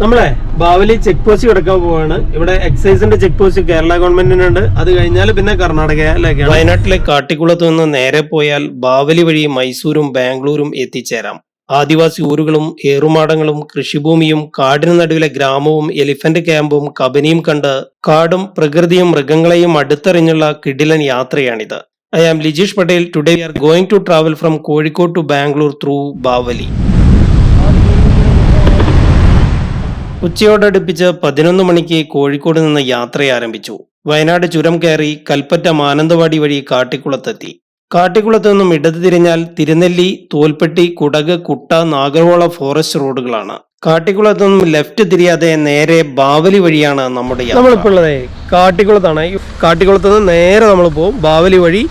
നമ്മളെ Bavali check post കിടക്കാൻ പോവാണ്. ഇവിടെ എക്സൈസിന്റെ ചെക്ക് പോസ്റ്റ് കേരള ഗവൺമെന്റിനുണ്ട് അത് കഴിഞ്ഞാൽ പിന്നെ കർണാടകയിലേക്കാണ്. വയനാട്ടിലെ കാട്ടിക്കുളത്ത് നിന്ന് നേരെ പോയാൽ ബാവലി വഴി മൈസൂരും ബാംഗ്ലൂരും എത്തിച്ചേരാം. ആദിവാസി ഊരുകളും ഏറുമാടങ്ങളും കൃഷിഭൂമിയും കാടിന് നടുവിലെ ഗ്രാമവും എലിഫന്റ് ക്യാമ്പും കബനിയും കണ്ട് കാടും പ്രകൃതിയും മൃഗങ്ങളെയും അടുത്തറിഞ്ഞുള്ള കിടിലൻ യാത്രയാണിത്. I am Lijeesh Patel. Today we are going to travel from Kozhikode to Bangalore through Bavali ഉച്ചയോടടുപ്പിച്ച് പതിനൊന്ന് മണിക്ക് കോഴിക്കോട് നിന്ന് യാത്ര ആരംഭിച്ചു. വയനാട് ചുരം കയറി കൽപ്പറ്റ മാനന്തവാടി വഴി കാട്ടിക്കുളത്തെത്തി. കാട്ടിക്കുളത്ത് നിന്നും ഇടത് തിരിഞ്ഞാൽ തിരുനെല്ലി തോൽപ്പെട്ടി കുടക് കുട്ട നാഗർവോള ഫോറസ്റ്റ് റോഡുകളാണ് കാട്ടിക്കുളത്ത് നിന്നും ലെഫ്റ്റ് തിരിയാതെ നേരെ ബാവലി വഴിയാണ് നമ്മുടെ നമ്മളിപ്പോൾ ഉള്ളത് കാട്ടിക്കുളത്താണ്. കാട്ടിക്കുളത്ത് നിന്ന് നേരെ നമ്മൾ പോകും. ബാവലി വഴി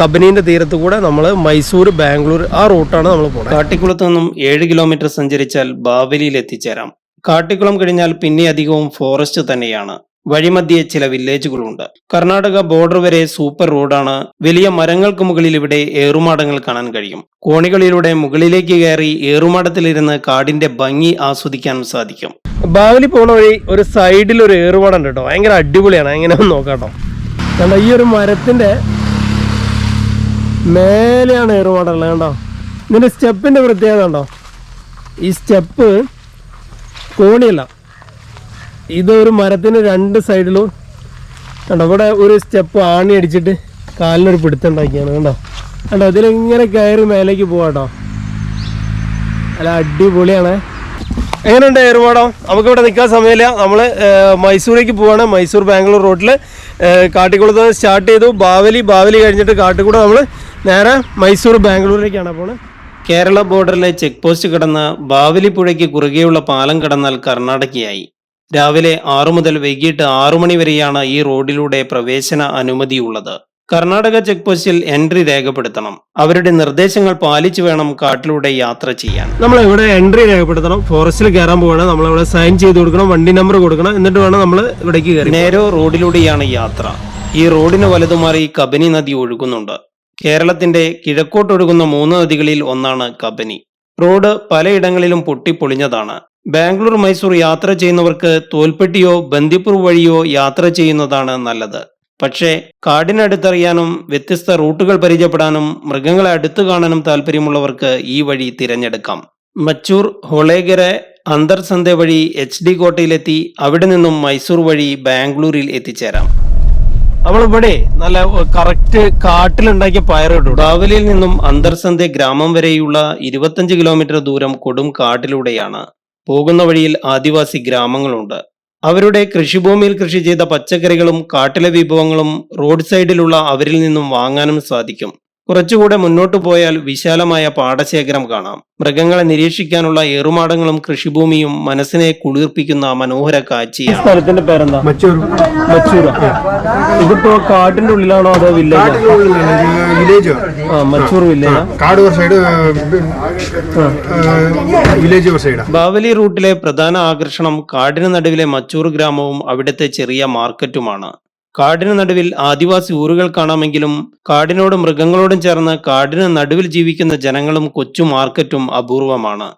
കബനീന്റെ തീരത്ത് കൂടെ നമ്മൾ മൈസൂർ ബാംഗ്ലൂർ ആ റൂട്ടാണ് നമ്മൾ പോകുന്നത് കാട്ടിക്കുളത്ത് നിന്നും ഏഴ് കിലോമീറ്റർ സഞ്ചരിച്ചാൽ ബാവലിയിൽ എത്തിച്ചേരാം. കാട്ടിക്കുളം കഴിഞ്ഞാൽ പിന്നെ അധികവും ഫോറസ്റ്റ് തന്നെയാണ്. വഴിമധ്യേ ചില വില്ലേജുകളുണ്ട് കർണാടക ബോർഡർ വരെ സൂപ്പർ റോഡാണ് വലിയ മരങ്ങൾക്ക് മുകളിൽ ഇവിടെ ഏറുമാടങ്ങൾ കാണാൻ കഴിയും. കോണികളിലൂടെ മുകളിലേക്ക് കയറി ഏറുമാടത്തിലിരുന്ന് കാടിന്റെ ഭംഗി ആസ്വദിക്കാനും സാധിക്കും. ബാവലി പോണ വഴി ഒരു സൈഡിൽ ഒരു ഏറുമാടം ഉണ്ട് കേട്ടോ. ഭയങ്കര അടിപൊളിയാണ്. എങ്ങനെ നോക്കാട്ടോ കണ്ടോ ഈ ഒരു മരത്തിന്റെ മേലെയാണ് ഏറുമാടം ഉള്ളത് കണ്ടോ? ഇതിന്റെ സ്റ്റെപ്പിന്റെ പ്രത്യേകത കണ്ടോ? ഈ സ്റ്റെപ്പ് കോണിയല്ല. ഇതൊരു മരത്തിന് രണ്ട് സൈഡിലും കണ്ടോ ഇവിടെ ഒരു സ്റ്റെപ്പ് ആണി അടിച്ചിട്ട് കാലിനൊരു പിടുത്തം ഉണ്ടാക്കിയാണ് കണ്ടോ? കണ്ടോ ഇതിലിങ്ങനെ കയറി മേലേക്ക് പോവാട്ടോ അല്ല അടിപൊളിയാണ്. എങ്ങനെയുണ്ട് ഏർവാടോ നമുക്ക് ഇവിടെ നിൽക്കാൻ സമയമില്ല. നമ്മൾ മൈസൂരേക്ക് പോവാണ്. മൈസൂർ ബാംഗ്ലൂർ റോഡിൽ കാട്ടിക്കുളത്ത് സ്റ്റാർട്ട് ചെയ്തു. ബാവലി ബാവലി കഴിഞ്ഞിട്ട് കാട്ടിക്കുളം നമ്മൾ നേരെ മൈസൂർ ബാംഗ്ലൂരിലേക്കാണ് പോണത്. കേരള ബോർഡറിലെ ചെക്ക് പോസ്റ്റ് കടന്ന് ബാവലി പുഴയ്ക്ക് കുറുകെയുള്ള പാലം കടന്നാൽ കർണാടകയായി. രാവിലെ ആറു മുതൽ വൈകിട്ട് ആറു മണി വരെയാണ് ഈ റോഡിലൂടെ പ്രവേശന അനുമതിയുള്ളത്. കർണാടക ചെക്ക് പോസ്റ്റിൽ എൻട്രി രേഖപ്പെടുത്തണം. അവരുടെ നിർദ്ദേശങ്ങൾ പാലിച്ചു വേണം കാട്ടിലൂടെ യാത്ര ചെയ്യാൻ. നമ്മൾ ഇവിടെ എൻട്രി രേഖപ്പെടുത്തണം? ഫോറസ്റ്റിൽ കയറാൻ പോകണം നമ്മൾ ഇവിടെ സൈൻ ചെയ്ത് കൊടുക്കണം വണ്ടി നമ്പർ കൊടുക്കണം എന്നിട്ട് വേണം നമ്മൾ ഇവിടേക്ക് കയറി നേരോ റോഡിലൂടെയാണ് യാത്ര. ഈ റോഡിന് വലതുമാറി കബനി നദി ഒഴുകുന്നുണ്ട്. കേരളത്തിന്റെ കിഴക്കോട്ടൊഴുകുന്ന മൂന്ന് നദികളിൽ ഒന്നാണ് കബനി. റോഡ് പലയിടങ്ങളിലും പൊട്ടിപ്പൊളിഞ്ഞതാണ്. ബാംഗ്ലൂർ മൈസൂർ യാത്ര ചെയ്യുന്നവർക്ക് തോൽപ്പെട്ടിയോ ബന്ദിപ്പൂർ വഴിയോ യാത്ര ചെയ്യുന്നതാണ് നല്ലത്. പക്ഷേ കാടിനടുത്തറിയാനും വ്യത്യസ്ത റൂട്ടുകൾ പരിചയപ്പെടാനും മൃഗങ്ങളെ അടുത്തു കാണാനും താല്പര്യമുള്ളവർക്ക് ഈ വഴി തിരഞ്ഞെടുക്കാം. മച്ചൂർ ഹൊളേഗര അന്തർസന്ധ വഴി എച്ച് ഡി കോട്ടയിലെത്തി അവിടെ നിന്നും മൈസൂർ വഴി ബാംഗ്ലൂരിൽ എത്തിച്ചേരാം. നമ്മളിവിടെ നല്ല കറക്റ്റ് കാട്ടിലുണ്ടാക്കിയ പയർ കിട്ടും ബാവലിയിൽ നിന്നും അന്തർസന്ധ ഗ്രാമം വരെയുള്ള ഇരുപത്തഞ്ച് കിലോമീറ്റർ ദൂരം കൊടും കാട്ടിലൂടെയാണ്. പോകുന്ന വഴിയിൽ ആദിവാസി ഗ്രാമങ്ങളുണ്ട്. അവരുടെ കൃഷിഭൂമിയിൽ കൃഷി ചെയ്ത പച്ചക്കറികളും കാട്ടിലെ വിഭവങ്ങളും റോഡ് സൈഡിലുള്ള അവരിൽ നിന്നും വാങ്ങാനും സാധിക്കും. കുറച്ചുകൂടെ മുന്നോട്ടു പോയാൽ വിശാലമായ പാടശേഖരം കാണാം. മൃഗങ്ങളെ നിരീക്ഷിക്കാനുള്ള ഏറുമാടങ്ങളും കൃഷിഭൂമിയും മനസ്സിനെ കുളിർപ്പിക്കുന്ന മനോഹര കാഴ്ചയാണ്. സ്ഥലത്തിന്റെ പേരെന്താ? ഇതിപ്പോ കാട്ടിന്റെ ഉള്ളിലാണോ അതോ വില്ലേജ് വില്ലേജ് ആ. മച്ചൂർ വില്ലേജ് കാട് ഒരു സൈഡ് വില്ലേജ് ഒരു സൈഡാ ബാവലി റൂട്ടിലെ പ്രധാന ആകർഷണം കാടിന് നടുവിലെ മച്ചൂർ ഗ്രാമവും അവിടുത്തെ ചെറിയ മാർക്കറ്റുമാണ് കാടിന് നടുവിൽ ആദിവാസി ഊരുകൾ കാണാമെങ്കിലും കാടിനോടും മൃഗങ്ങളോടും ചേർന്ന് കാടിന് നടുവിൽ ജീവിക്കുന്ന ജനങ്ങളും കൊച്ചു മാർക്കറ്റും അപൂർവമാണ്.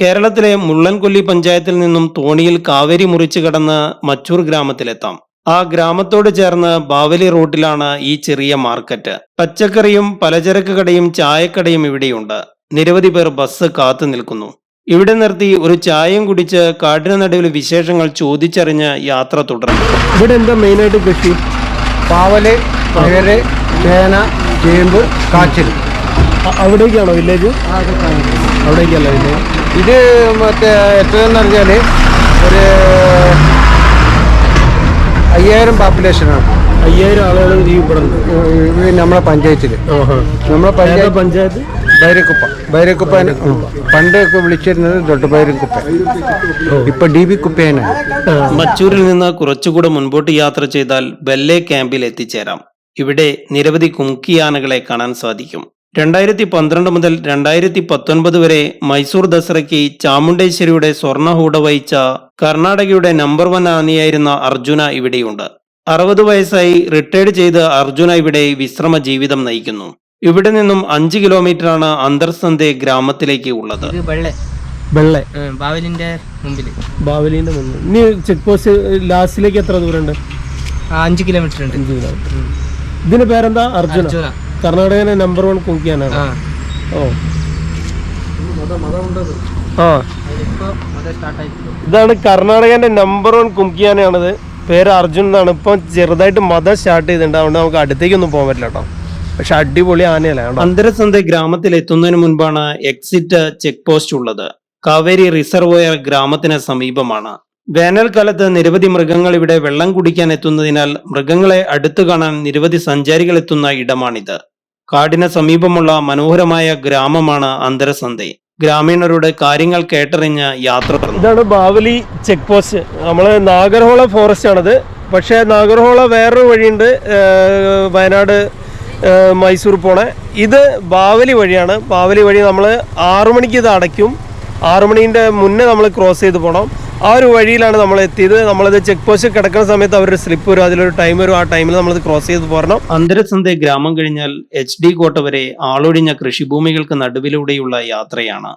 കേരളത്തിലെ മുള്ളൻകൊല്ലി പഞ്ചായത്തിൽ നിന്നും തോണിയിൽ കാവേരി മുറിച്ചു കടന്ന് മച്ചൂർ ഗ്രാമത്തിലെത്താം. ആ ഗ്രാമത്തോട് ചേർന്ന് ബാവലി റോഡിലാണ് ഈ ചെറിയ മാർക്കറ്റ്. പച്ചക്കറിയും പലചരക്ക് കടയും ചായക്കടയും ഇവിടെയുണ്ട്. നിരവധി പേർ ബസ് കാത്തു നിൽക്കുന്നു. ഇവിടെ നിർത്തി ഒരു ചായയും കുടിച്ച് കാട്ടിന് നടുവിൽ വിശേഷങ്ങൾ ചോദിച്ചറിഞ്ഞ് യാത്ര തുടർന്നു. ഇവിടെ എന്താ മെയിനായിട്ട് കൃഷി? പാവൽ പയര് ചേന ചേമ്പ് കാച്ചിൽ. അവിടേക്കാണോ വില്ലേജ്? അവിടേക്കല്ല വില്ലേജ്? ഇത് മറ്റേ എത്രയെന്ന് പറഞ്ഞാൽ ഒരു അയ്യായിരം പോപ്പുലേഷനാണ് അയ്യായിരം ആളുകൾ ജീവിപ്പെടുന്നു ഇത് നമ്മളെ പഞ്ചായത്തിൽ നമ്മളെ പഞ്ചായത്ത്? പഞ്ചായത്ത്? ബൈരക്കുപ്പ ഭൈരക്കുപ്പ പണ്ടൊക്കെ വിളിച്ചിരുന്നത് ദൊഡ്ഡബൈരക്കുപ്പ ഇപ്പൊ ഡി ബി കുപ്പേനാണ് മച്ചൂരിൽ നിന്ന് കുറച്ചുകൂടെ മുൻപോട്ട് യാത്ര ചെയ്താൽ ബെല്ലെ ക്യാമ്പിൽ എത്തിച്ചേരാം. ഇവിടെ നിരവധി കുമുക്കിയാനകളെ കാണാൻ സാധിക്കും. രണ്ടായിരത്തി പന്ത്രണ്ട് മുതൽ രണ്ടായിരത്തി പത്തൊൻപത് വരെ മൈസൂർ ദസറയ്ക്ക് ചാമുണ്ടേശ്വരിയുടെ സ്വർണഹൂട വഹിച്ച കർണാടകയുടെ നമ്പർ വൺ ആനയായിരുന്ന അർജുന ഇവിടെയുണ്ട്. അറുപത് വയസ്സായി റിട്ടയർഡ് ചെയ്ത് അർജുന ഇവിടെ വിശ്രമ ജീവിതം നയിക്കുന്നു. ഇവിടെ നിന്നും അഞ്ച് കിലോമീറ്റർ ആണ് അന്തർസന്ധെ ഗ്രാമത്തിലേക്ക് ഉള്ളത്. വെള്ളെ. ബാവലിന്റെ മുമ്പിൽ ബാവലിന്റെ മുന്നിൽ. ഇനി ചെക്ക് പോസ്റ്റ് ലാസ്റ്റിലേക്ക് എത്ര ദൂരമുണ്ട്? അഞ്ച് കിലോമീറ്റർ ഉണ്ട്. അഞ്ച് കിലോമീറ്റർ പേരെന്താ? അർജുന. കർണാടകയിലെ നമ്പർ വൺ കുക്കിയാനാണ് ഓ. ആ. ഇതാണ് കർണാടകന്റെ നമ്പർ വൺ കുംകിയാനാണിത് പേര് അർജുൻ എന്നാണ്. ഇപ്പം ചെറുതായിട്ട് മതം സ്റ്റാർട്ട് ചെയ്തിട്ടുണ്ട്. അതുകൊണ്ട് നമുക്ക് അടുത്തേക്കൊന്നും പോകാൻ പറ്റില്ല കേട്ടോ. പക്ഷെ അടിപൊളി ആനയല്ല അന്തരസന്ധ ഗ്രാമത്തിൽ എത്തുന്നതിന് മുൻപാണ് എക്സിറ്റ് ചെക്ക് പോസ്റ്റ് ഉള്ളത്. കാവേരി റിസർവോയർ ഗ്രാമത്തിന് സമീപമാണ്. വേനൽക്കാലത്ത് നിരവധി മൃഗങ്ങൾ ഇവിടെ വെള്ളം കുടിക്കാൻ എത്തുന്നതിനാൽ മൃഗങ്ങളെ അടുത്തു കാണാൻ നിരവധി സഞ്ചാരികൾ എത്തുന്ന ഇടമാണിത്. കാടിന് സമീപമുള്ള മനോഹരമായ ഗ്രാമമാണ് അന്തരസന്ത ഗ്രാമീണരുടെ കാര്യങ്ങൾ കേട്ടറിഞ്ഞ് യാത്ര ഇതാണ് ബാവലി ചെക്ക് പോസ്റ്റ് നമ്മൾ നാഗർഹോള ഫോറസ്റ്റ് ആണത്. പക്ഷേ നാഗർഹോള വേറൊരു വഴിയുണ്ട് വയനാട് മൈസൂർ പോണേ. ഇത് ബാവലി വഴിയാണ്. ബാവലി വഴി നമ്മൾ ആറു മണിക്ക് ഇത് അടയ്ക്കും. ആറു മണീന്റെ മുന്നേ നമ്മൾ ക്രോസ് ചെയ്ത് പോകണം ആ ഒരു വഴിയിലാണ് നമ്മൾ എത്തിയത്. നമ്മളിത് ചെക്ക് പോസ്റ്റ് കിടക്കുന്ന സമയത്ത് അവരുടെ സ്ലിപ്പ് വരും. അതിലൊരു ടൈം വരും. ആ ടൈമിൽ നമ്മളിത് ക്രോസ് ചെയ്ത് പോരണം. അന്തരസന്ധ ഗ്രാമം കഴിഞ്ഞാൽ എച്ച് ഡി കോട്ട വരെ ആളൊഴിഞ്ഞ കൃഷിഭൂമികൾക്ക് നടുവിലൂടെയുള്ള യാത്രയാണ്.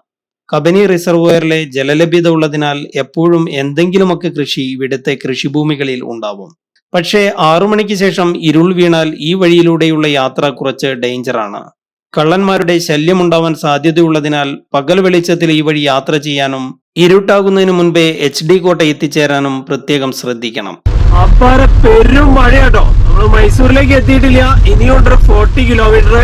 കബനി റിസർവോയറിലെ ജലലഭ്യത ഉള്ളതിനാൽ എപ്പോഴും എന്തെങ്കിലുമൊക്കെ കൃഷി ഇവിടുത്തെ കൃഷിഭൂമികളിൽ ഉണ്ടാവും. പക്ഷേ ആറു മണിക്ക് ശേഷം ഇരുൾ വീണാൽ ഈ വഴിയിലൂടെയുള്ള യാത്ര കുറച്ച് ഡേഞ്ചറാണ് കള്ളന്മാരുടെ ശല്യമുണ്ടാവാൻ സാധ്യതയുള്ളതിനാൽ പകൽ വെളിച്ചത്തിൽ ഈ വഴി യാത്ര ചെയ്യാനും ഇരുട്ടാകുന്നതിന് മുൻപേ എച്ച് ഡി കോട്ട എത്തിച്ചേരാനും പ്രത്യേകം ശ്രദ്ധിക്കണം. അപ്പാരെ പെരും മഴയാട്ടോ. നമ്മൾ മൈസൂരിലേക്ക് എത്തിയിട്ടില്ല. ഇനിയുണ്ട് ഫോർട്ടി കിലോമീറ്റർ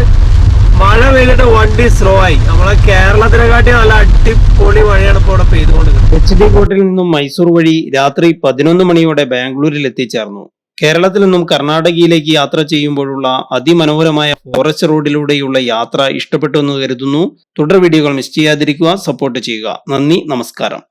മഴ പെയ്തിട്ട് വണ്ടി സ്ലോ ആയി. നമ്മളെ കേരളത്തിനെക്കാട്ടി നല്ല അടിപൊളി മഴയാണ് ഇപ്പോൾ ഇവിടെ പെയ്തുകൊണ്ടിരുന്നത് എച്ച് ഡി കോട്ടിൽ നിന്നും മൈസൂർ വഴി രാത്രി പതിനൊന്ന് മണിയോടെ ബാംഗ്ലൂരിൽ എത്തിച്ചേർന്നു. കേരളത്തിൽ നിന്നും കർണാടകയിലേക്ക് യാത്ര ചെയ്യുമ്പോഴുള്ള അതിമനോഹരമായ ഫോറസ്റ്റ് റോഡിലൂടെയുള്ള യാത്ര ഇഷ്ടപ്പെട്ടു എന്ന് കരുതുന്നു. തുടർ വീഡിയോകൾ മിസ് ചെയ്യാതിരിക്കുക. സപ്പോർട്ട് ചെയ്യുക. നന്ദി. നമസ്കാരം.